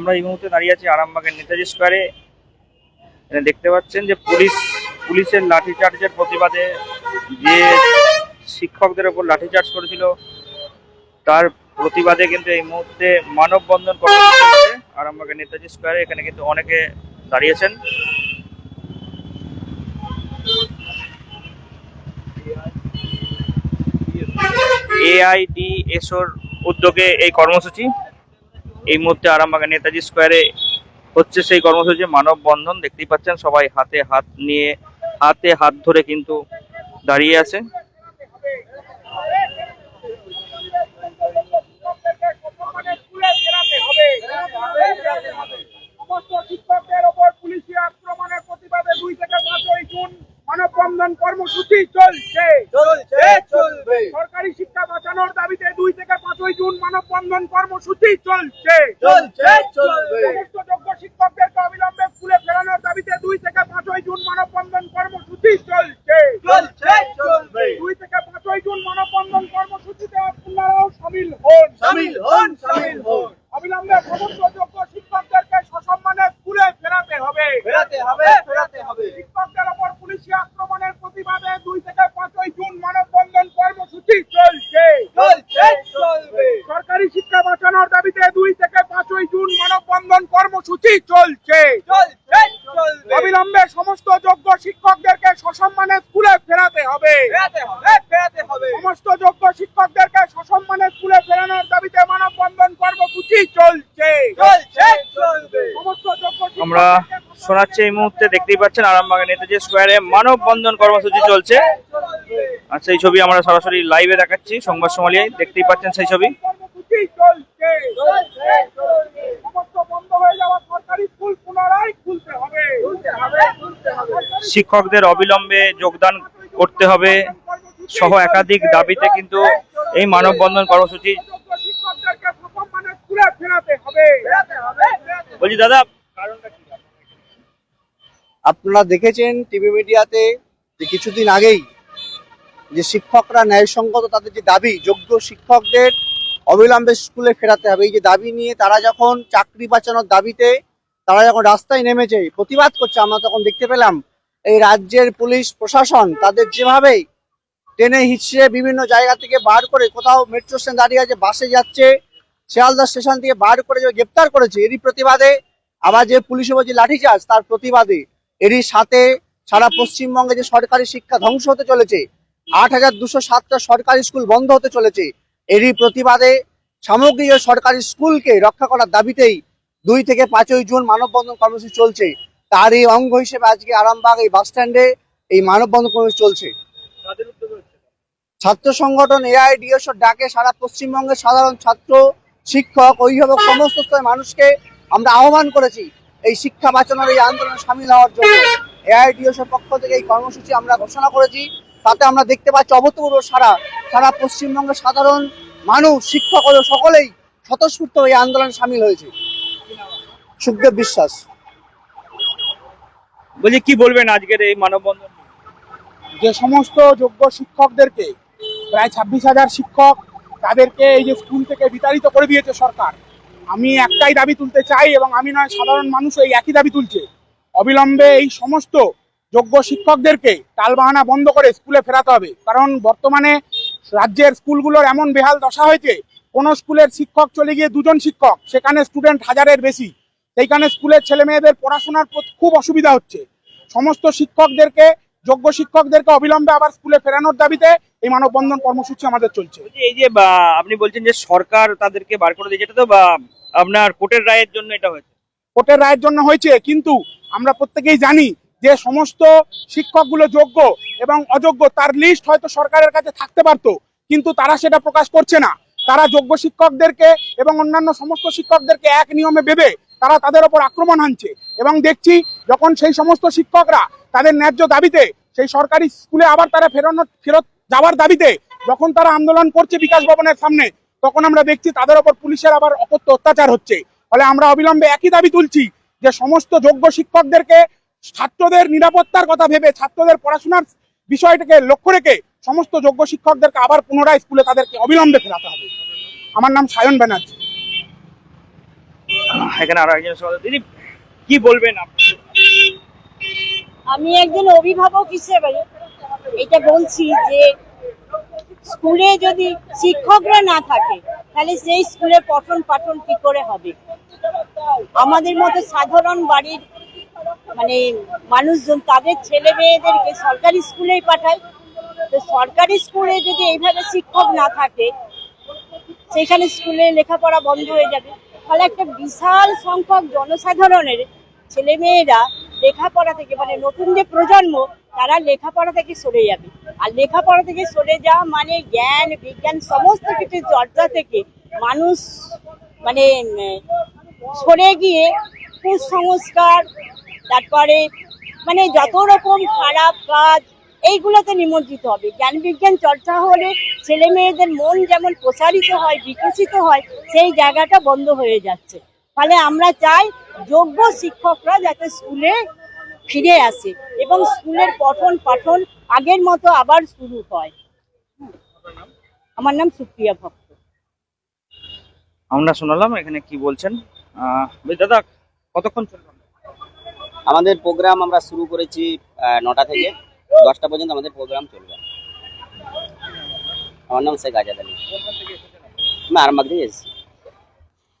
আমরা এই মুহূর্তে দাঁড়িয়ে আছি আরামবাগের নেতাজি স্কোয়ারে এখানে দেখতে পাচ্ছেন যে পুলিশ, পুলিশের লাঠিচার্জের প্রতিবাদে যে শিক্ষকদের ওপর লাঠিচার্জ করেছিল, তার প্রতিবাদে কিন্তু এই মুহূর্তে মানববন্ধন হচ্ছে আরামবাগের নেতাজি স্কোয়ারে এখানে কিন্তু অনেকে দাঁড়িয়েছেন। এআইডিএসওর উদ্যোগে এই কর্মসূচি এই মুহূর্তে আরামবাগের নেতাজি স্কোয়ারে হচ্ছে সেই কর্মসূচি। মানববন্ধন দেখতেই পাচ্ছেন সবাই হাতে হাত নিয়ে হাতে হাত ধরে কিন্তু দাঁড়িয়ে আছে। সমস্ত শিক্ষকদের ওপর পুলিশি আক্রমণের প্রতিবাদে দুই থেকে পাঁচই জুন মানববন্ধন কর্মসূচি চলছে। চলছে চলবে। সরকারি শিক্ষা বাঁচানোর দাবিতে দুই থেকে পাঁচই জুন মানববন্ধন কর্মসূচি চলছে। চলছে চলবে সমস্ত যোগ্য শিক্ষকদেরকে অবিলম্বে স্কুলে ফেরানোর দাবিতে দুই থেকে পাঁচই জুন মানববন্ধন কর্মসূচি চলছে চলছে চলবে দুই থেকে পাঁচই জুন মানববন্ধন কর্মসূচিতে আপনারাও সামিল হন শামিল হন শামিল হন অবিলম্বে সমস্ত যোগ্য শিক্ষকদেরকে সসম্মানে স্কুলে ফেরাতে হবে ফেরাতে হবে ফেরাতে হবে শিক্ষকদের ওপর পুলিশি আক্রমণের প্রতিবাদে দুই থেকে পাঁচই জুন মানববন্ধন কর্মসূচি চলছে চলছে চলবে সরকারি শিক্ষা বাঁচানোর দাবিতে দুই থেকে পাঁচই জুন মানববন্ধন কর্মসূচি চলছে। চলছে অবিলম্বে সমস্ত যোগ্য শিক্ষকদেরকে সসম্মানে স্কুলে ফেরাতে হবে। ফেরাতে হবে সমস্ত যোগ্য শিক্ষকদেরকে সসম্মানে স্কুলে ফেরানোর দাবিতে মানববন্ধন কর্মসূচি চলছে। চলছে চলবে। সমস্ত আমরা শোনাচ্ছি এই মুহূর্তে দেখতেই পাচ্ছেন আরামবাগের নেতাজি স্কোয়ারে মানববন্ধন কর্মসূচি চলছে। আর সেই ছবি আমরা সরাসরি লাইভে দেখাচ্ছি সংবাদ সমালিয়ায় দেখতেই পাচ্ছেন সেই ছবি। শিক্ষকদের অবিলম্বে যোগদান করতে হবে সহ একাধিক দাবিতে কিন্তু এই মানববন্ধন কর্মসূচি। বলছি, দাদা আপনারা দেখেছেন টিভি মিডিয়াতে কিছুদিন আগেই যে শিক্ষকরা ন্যায়সঙ্গত তাদের যে দাবি, যোগ্য শিক্ষকদের অবিলম্বে স্কুলে ফেরাতে হবে। এই যে দাবি নিয়ে তারা যখন চাকরি বাঁচানোর দাবিতে তারা যখন রাস্তায় নেমেছে, প্রতিবাদ করছে, আমরা তখন দেখতে পেলাম, এই রাজ্যের পুলিশ, প্রশাসন তাদের যেভাবে ট্রেনে হিচড়ে বিভিন্ন জায়গা থেকে বার করে কোথাও মেট্রো স্টেশন দাঁড়িয়ে আছে বাসে যাচ্ছে, শিয়ালদা স্টেশন থেকে বার করে যে গ্রেপ্তার করেছে, এরই প্রতিবাদে আবার যে পুলিশের উপর যে লাঠিচার্জ, তার প্রতিবাদে এরই সাথে সারা পশ্চিমবঙ্গে যে সরকারি শিক্ষা ধ্বংস হতে চলেছে, আট হাজার দুশো সাতটা সরকারি স্কুল বন্ধ হতে চলেছে এরই প্রতিবাদে সামগ্রিক সরকারি স্কুলকে রক্ষা করার দাবিতেই দুই থেকে পাঁচই জুন মানববন্ধন কর্মসূচি চলছে। তারই অঙ্গ হিসেবে আজকে আরামবাগ এই বাস স্ট্যান্ডে এই মানববন্ধন কর্মসূচি চলছে। ছাত্র সংগঠন এআইডিএসও ডাকে সারা পশ্চিমবঙ্গের সাধারণ ছাত্র শিক্ষক অভিভাবক সমস্ত স্তরের মানুষকে আমরা আহ্বান করেছি এই শিক্ষা বাঁচানোর এই আন্দোলনে সামিল হওয়ার জন্য। এআইডিএসের পক্ষ থেকে এই কর্মসূচি আমরা ঘোষণা করেছি। তাতে আমরা দেখতে পাচ্ছি অভূতপূর্ব সারা সারা পশ্চিমবঙ্গের সাধারণ মানুষ শিক্ষক সকলেই স্বতঃস্ফূর্ত এই আন্দোলনে সামিল হয়েছে। সুখদেব বিশ্বাস। বলছি কি বলবেন আজকের এই মানববন্ধন যে সমস্ত যোগ্য শিক্ষকদেরকে প্রায় ছাব্বিশ হাজার শিক্ষক তাদেরকে এই যে স্কুল থেকে বিতাড়িত করে দিয়েছে সরকার আমি একটাই দাবি তুলতে চাই এবং আমি নয় সাধারণ মানুষ এই একই দাবি তুলছে। অবিলম্বে এই সমস্ত যোগ্য শিক্ষকদেরকে টালবাহানা বন্ধ করে স্কুলে ফেরাতে হবে। কারণ বর্তমানে রাজ্যের স্কুলগুলোর এমন বেহাল দশা হয়েছে কোন স্কুলের শিক্ষক চলে গিয়ে দুজন শিক্ষক সেখানে স্টুডেন্ট হাজারের বেশি। সেইখানে স্কুলের ছেলে মেয়েদের পড়াশোনার খুব অসুবিধা হচ্ছে। সমস্ত শিক্ষকদেরকে যোগ্য শিক্ষকদেরকে অবিলম্বে আবার স্কুলে ফেরানোর দাবিতে এই মানববন্ধন কর্মসূচি আমাদের চলছে। এই যে বা, আপনি বলছেন যে সরকার তাদেরকে বার করে দিয়েছে তো বা, আপনার কোর্টের রায়ের জন্য এটা হয়েছে? কোর্টের রায়ের জন্য হয়েছে কিন্তু আমরা প্রত্যেকেই জানি যে সমস্ত শিক্ষকগুলো যোগ্য এবং অযোগ্য, তার লিস্ট হয়তো সরকারের কাছে থাকতে পারতো, কিন্তু তারা সেটা প্রকাশ করছে না। তারা যোগ্য শিক্ষকদেরকে এবং অন্যান্য সমস্ত শিক্ষকদেরকে এক নিয়মে ভেবে তারা তাদের ওপর আক্রমণ হানছে এবং দেখছি যখন সেই সমস্ত শিক্ষকরা তাদের ন্যায্য দাবিতে সেই সরকারি স্কুলে আবার তারা ফেরানোর ফেরত যাওয়ার দাবিতে যখন তারা আন্দোলন করছে বিকাশ ভবনের সামনে, তখন আমরা দেখছি তাদের ওপর পুলিশের আবার অকথ্য অত্যাচার হচ্ছে। ফলে আমরা অবিলম্বে একই দাবি তুলছি যে সমস্ত যোগ্য শিক্ষকদেরকে ছাত্রদের নিরাপত্তার কথা ভেবে ছাত্রদের পড়াশোনার বিষয়টাকে লক্ষ্য রেখে সমস্ত যোগ্য শিক্ষকদেরকে আবার পুনরায় স্কুলে তাদেরকে অবিলম্বে ফেরাতে হবে। আমার নাম সায়ন ব্যানার্জি। এখানে আরও একজন দিদি কি বলবেন আমি একজন অভিভাবক হিসেবে এটা বলছি যে স্কুলে যদি শিক্ষকরা না থাকে তাহলে সেই স্কুলে পঠন পাঠন কি করে হবে? আমাদের মতো সাধারণ বাড়ির মানে মানুষজন, তাদের ছেলে মেয়েদেরকে সরকারি স্কুলেই পাঠায়। তো সরকারি স্কুলে যদি এইভাবে শিক্ষক না থাকে, সেখানে স্কুলে লেখাপড়া বন্ধ হয়ে যাবে। ফলে একটা বিশাল সংখ্যক জনসাধারণের ছেলে মেয়েরা লেখাপড়া থেকে মানে নতুন যে প্রজন্ম, তারা লেখাপড়া থেকে সরে যাবে। আর লেখাপড়া থেকে সরে যাওয়া মানে জ্ঞান, বিজ্ঞান সমস্ত কিছু চর্চা থেকে মানুষ মানে সরে গিয়ে কুসংস্কার তারপরে মানে যত রকম খারাপ কাজ, এইগুলোতে নিমজ্জিত হবে। জ্ঞান বিজ্ঞান চর্চা হলে ছেলে মেয়েদের মন যেমন প্রসারিত হয়, বিকশিত হয়, সেই জায়গাটা বন্ধ হয়ে যাচ্ছে। ফলে আমরা চাই যোগ্য শিক্ষকরা যাতে স্কুলে ফিরে আসে এবং স্কুলের পঠন পাঠন আগের মতো আবার শুরু হয়। আমার নাম সুপ্রিয়া ভক্ত। আমরা শোনালাম এখানে কি বলছেন? দাদা, কতক্ষণ চলবে? আমাদের প্রোগ্রাম আমরা শুরু করেছি নটা থেকে দশটা পর্যন্ত আমাদের প্রোগ্রাম চলবে। আমার নাম শেখ আজাদ আলী। আমি আরামবাগ থেকে এসেছি।